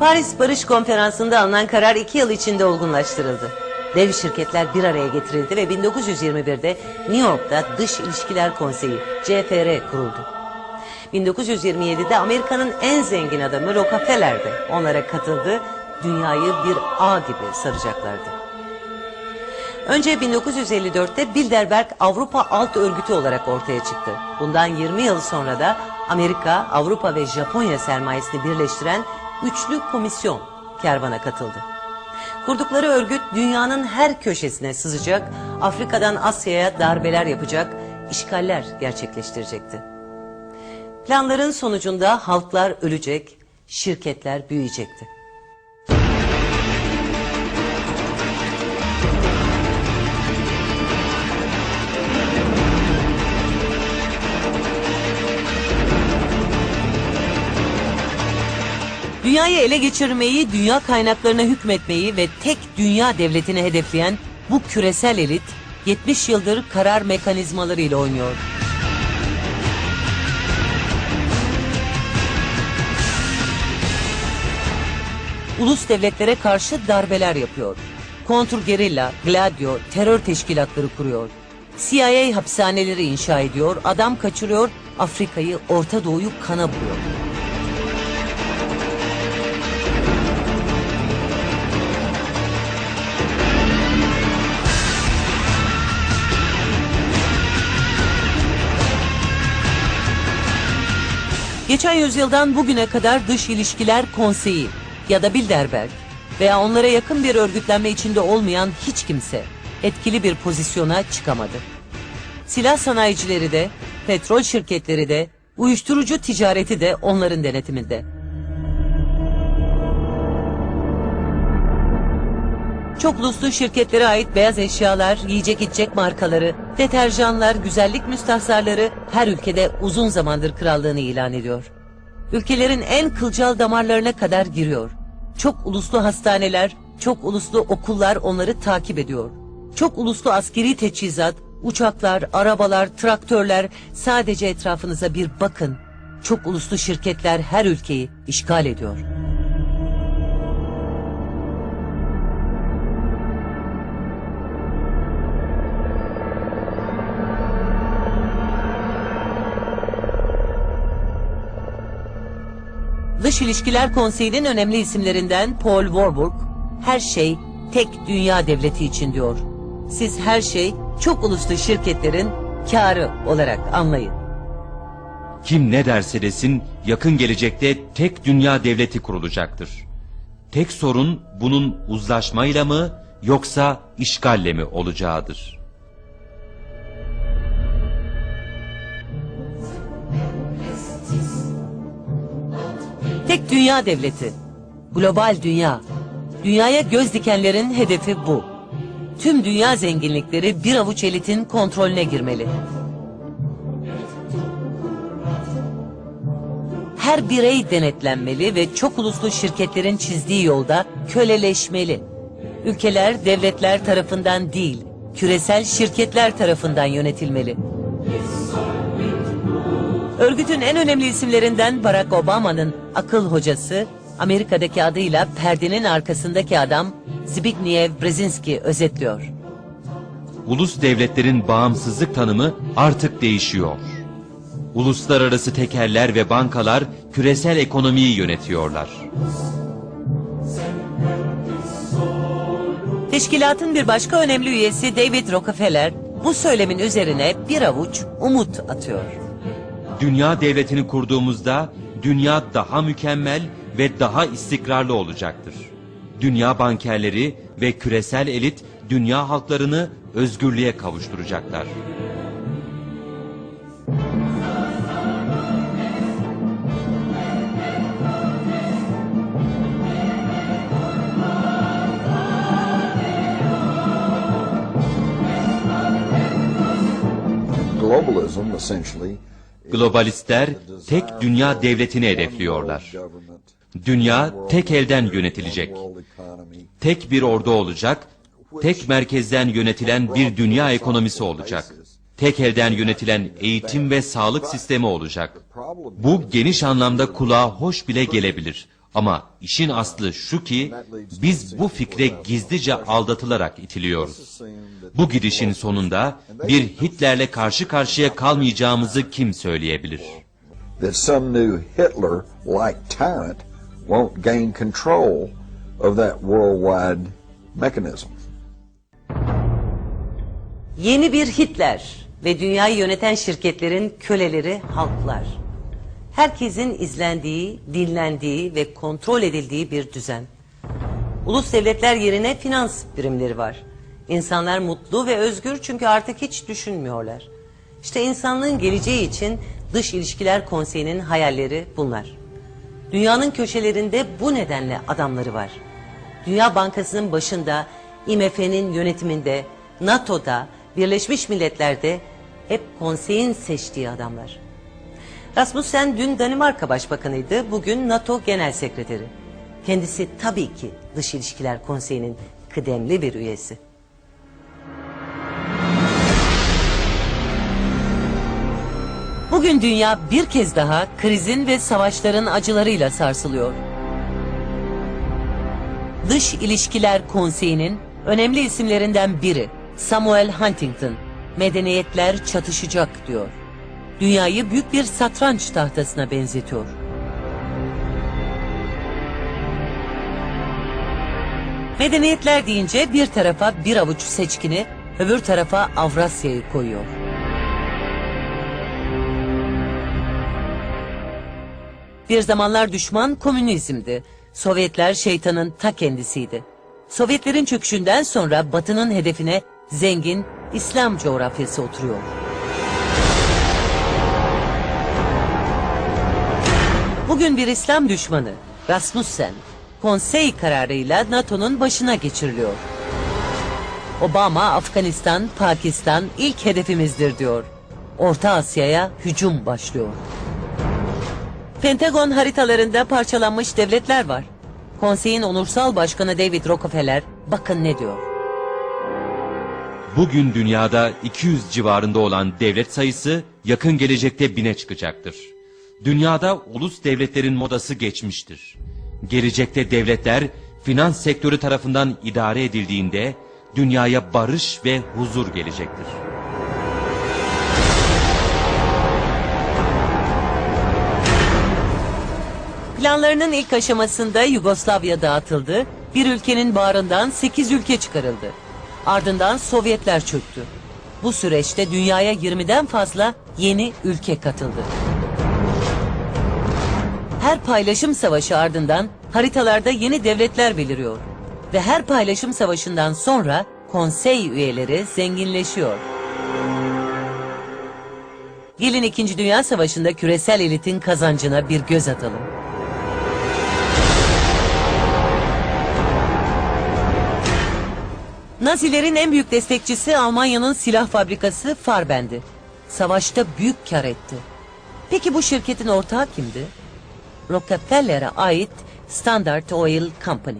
Paris Barış Konferansı'nda alınan karar iki yıl içinde olgunlaştırıldı. Dev şirketler bir araya getirildi ve 1921'de New York'ta Dış İlişkiler Konseyi CFR kuruldu. 1927'de Amerika'nın en zengin adamı Rockefeller onlara katıldı. Dünyayı bir ağ gibi saracaklardı. Önce 1954'te Bilderberg Avrupa Alt Örgütü olarak ortaya çıktı. Bundan 20 yıl sonra da Amerika, Avrupa ve Japonya sermayesini birleştiren Üçlü Komisyon kervana katıldı. Kurdukları örgüt dünyanın her köşesine sızacak, Afrika'dan Asya'ya darbeler yapacak, işgaller gerçekleştirecekti. Planların sonucunda halklar ölecek, şirketler büyüyecekti. Dünyayı ele geçirmeyi, dünya kaynaklarına hükmetmeyi ve tek dünya devletini hedefleyen bu küresel elit 70 yıldır karar mekanizmaları ile oynuyor. Ulus devletlere karşı darbeler yapıyor. Kontrgerilla, Gladio, terör teşkilatları kuruyor. CIA hapishaneleri inşa ediyor, adam kaçırıyor, Afrika'yı, Orta Doğu'yu kana buluyor. Geçen yüzyıldan bugüne kadar Dış İlişkiler Konseyi ya da Bilderberg veya onlara yakın bir örgütlenme içinde olmayan hiç kimse etkili bir pozisyona çıkamadı. Silah sanayicileri de, petrol şirketleri de, uyuşturucu ticareti de onların denetiminde. Çok uluslu şirketlere ait beyaz eşyalar, yiyecek içecek markaları, deterjanlar, güzellik müstahsarları her ülkede uzun zamandır krallığını ilan ediyor. Ülkelerin en kılcal damarlarına kadar giriyor. Çok uluslu hastaneler, çok uluslu okullar onları takip ediyor. Çok uluslu askeri teçhizat, uçaklar, arabalar, traktörler sadece etrafınıza bir bakın. Çok uluslu şirketler her ülkeyi işgal ediyor. Dış İlişkiler Konseyi'nin önemli isimlerinden Paul Warburg, her şey tek dünya devleti için diyor. Siz her şey çok uluslu şirketlerin karı olarak anlayın. Kim ne derse desin yakın gelecekte tek dünya devleti kurulacaktır. Tek sorun bunun uzlaşmayla mı yoksa işgalle mi olacağıdır. Tek dünya devleti. Global dünya. Dünyaya göz dikenlerin hedefi bu. Tüm dünya zenginlikleri bir avuç elitin kontrolüne girmeli. Her birey denetlenmeli ve çok uluslu şirketlerin çizdiği yolda köleleşmeli. Ülkeler devletler tarafından değil, küresel şirketler tarafından yönetilmeli. Örgütün en önemli isimlerinden Barack Obama'nın akıl hocası, Amerika'daki adıyla perdenin arkasındaki adam Zbigniew Brzezinski özetliyor. Ulus devletlerin bağımsızlık tanımı artık değişiyor. Uluslararası tekerler ve bankalar küresel ekonomiyi yönetiyorlar. Teşkilatın bir başka önemli üyesi David Rockefeller bu söylemin üzerine bir avuç umut atıyor. Dünya devletini kurduğumuzda dünya daha mükemmel ve daha istikrarlı olacaktır. Dünya bankerleri ve küresel elit dünya halklarını özgürlüğe kavuşturacaklar. Globalism essentially Globalistler tek dünya devletini hedefliyorlar. Dünya tek elden yönetilecek. Tek bir ordu olacak, tek merkezden yönetilen bir dünya ekonomisi olacak. Tek elden yönetilen eğitim ve sağlık sistemi olacak. Bu geniş anlamda kulağa hoş bile gelebilir. Ama işin aslı şu ki biz bu fikre gizlice aldatılarak itiliyoruz. Bu gidişin sonunda bir Hitler'le karşı karşıya kalmayacağımızı kim söyleyebilir? That some new Hitler-like tyrant won't gain control of that worldwide mechanism. Yeni bir Hitler ve dünyayı yöneten şirketlerin köleleri halklar. Herkesin izlendiği, dinlendiği ve kontrol edildiği bir düzen. Ulus devletler yerine finans birimleri var. İnsanlar mutlu ve özgür çünkü artık hiç düşünmüyorlar. İşte insanlığın geleceği için Dış İlişkiler Konseyi'nin hayalleri bunlar. Dünyanın köşelerinde bu nedenle adamları var. Dünya Bankası'nın başında, IMF'nin yönetiminde, NATO'da, Birleşmiş Milletler'de hep konseyin seçtiği adamlar. Rasmussen dün Danimarka Başbakanıydı, bugün NATO Genel Sekreteri. Kendisi tabii ki Dış İlişkiler Konseyi'nin kıdemli bir üyesi. Bugün dünya bir kez daha krizin ve savaşların acılarıyla sarsılıyor. Dış İlişkiler Konseyi'nin önemli isimlerinden biri Samuel Huntington, medeniyetler çatışacak diyor. Dünyayı büyük bir satranç tahtasına benzetiyor. Medeniyetler deyince bir tarafa bir avuç seçkini, öbür tarafa Avrasya'yı koyuyor. Bir zamanlar düşman komünizmdi. Sovyetler şeytanın ta kendisiydi. Sovyetlerin çöküşünden sonra Batı'nın hedefine zengin İslam coğrafyası oturuyor. Bugün bir İslam düşmanı Rasmussen konsey kararıyla NATO'nun başına geçiriliyor. Obama Afganistan, Pakistan ilk hedefimizdir diyor. Orta Asya'ya hücum başlıyor. Pentagon haritalarında parçalanmış devletler var. Konseyin onursal başkanı David Rockefeller bakın ne diyor. Bugün dünyada 200 civarında olan devlet sayısı yakın gelecekte bine çıkacaktır. Dünyada ulus devletlerin modası geçmiştir. Gelecekte devletler finans sektörü tarafından idare edildiğinde dünyaya barış ve huzur gelecektir. Planlarının ilk aşamasında Yugoslavya dağıtıldı, bir ülkenin bağrından 8 ülke çıkarıldı. Ardından Sovyetler çöktü. Bu süreçte dünyaya 20'den fazla yeni ülke katıldı. Her paylaşım savaşı ardından haritalarda yeni devletler beliriyor. Ve her paylaşım savaşından sonra konsey üyeleri zenginleşiyor. Gelin 2. Dünya Savaşı'nda küresel elitin kazancına bir göz atalım. Nazilerin en büyük destekçisi Almanya'nın silah fabrikası Farben'di. Savaşta büyük kar etti. Peki bu şirketin ortağı kimdi? Rockefeller'e ait Standard Oil Company.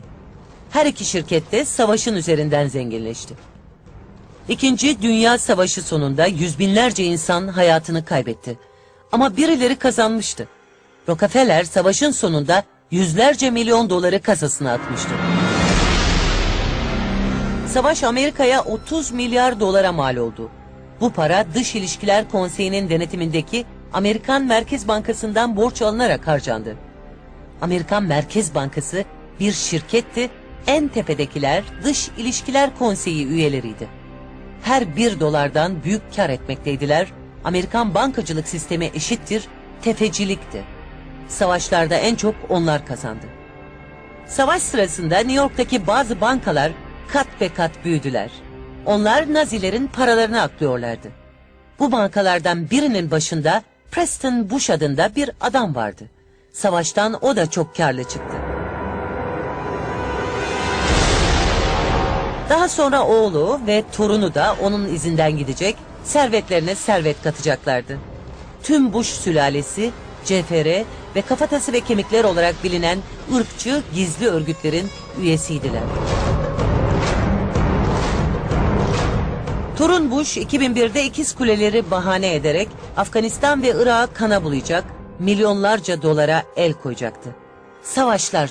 Her iki şirket de savaşın üzerinden zenginleşti. İkinci Dünya Savaşı sonunda yüz binlerce insan hayatını kaybetti. Ama birileri kazanmıştı. Rockefeller savaşın sonunda yüzlerce milyon doları kasasına atmıştı. Savaş Amerika'ya 30 milyar dolara mal oldu. Bu para Dış İlişkiler Konseyi'nin denetimindeki Amerikan Merkez Bankası'ndan borç alınarak harcandı. Amerikan Merkez Bankası bir şirketti, en tepedekiler Dış İlişkiler Konseyi üyeleriydi. Her bir dolardan büyük kar etmekteydiler, Amerikan bankacılık sistemi eşittir, tefecilikti. Savaşlarda en çok onlar kazandı. Savaş sırasında New York'taki bazı bankalar kat be kat büyüdüler. Onlar Nazilerin paralarını aklıyorlardı. Bu bankalardan birinin başında Preston Bush adında bir adam vardı. Savaştan o da çok karlı çıktı. Daha sonra oğlu ve torunu da onun izinden gidecek, servetlerine servet katacaklardı. Tüm Bush sülalesi, CFR ve kafatası ve kemikler olarak bilinen ırkçı gizli örgütlerin üyesiydiler. Torun Bush 2001'de ikiz kuleleri bahane ederek Afganistan ve Irak'ı kana bulayacak, milyonlarca dolara el koyacaktı. savaşlar